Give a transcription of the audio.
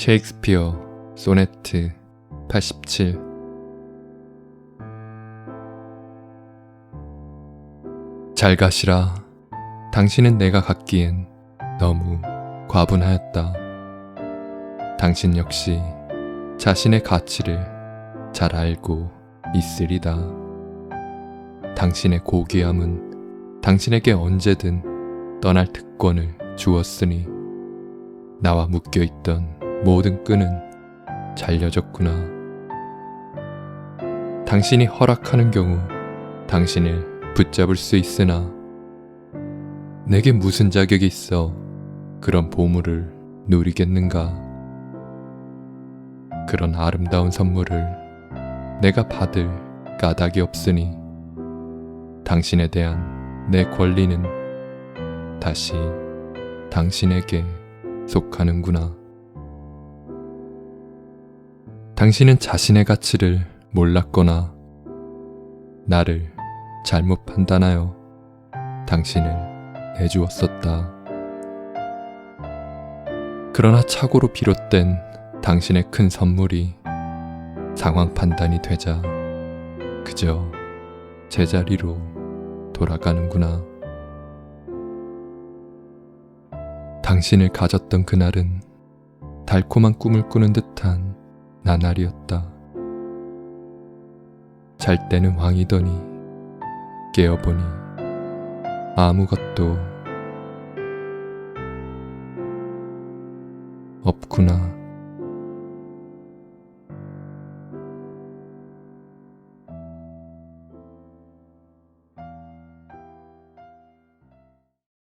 셰익스피어 소네트 87 잘 가시라. 당신은 내가 갖기엔 너무 과분하였다. 당신 역시 자신의 가치를 잘 알고 있으리다. 당신의 고귀함은 당신에게 언제든 떠날 특권을 주었으니 나와 묶여 있던 모든 끈은 잘려졌구나. 당신이 허락하는 경우 당신을 붙잡을 수 있으나 내게 무슨 자격이 있어 그런 보물을 누리겠는가? 그런 아름다운 선물을 내가 받을 까닭이 없으니 당신에 대한 내 권리는 다시 당신에게 속하는구나. 당신은 자신의 가치를 몰랐거나 나를 잘못 판단하여 당신을 내주었었다. 그러나 착오로 비롯된 당신의 큰 선물이 상황 판단이 되자 그저 제자리로 돌아가는구나. 당신을 가졌던 그날은 달콤한 꿈을 꾸는 듯한 나날이었다. 잘 때는 왕이더니 깨어보니 아무것도 없구나.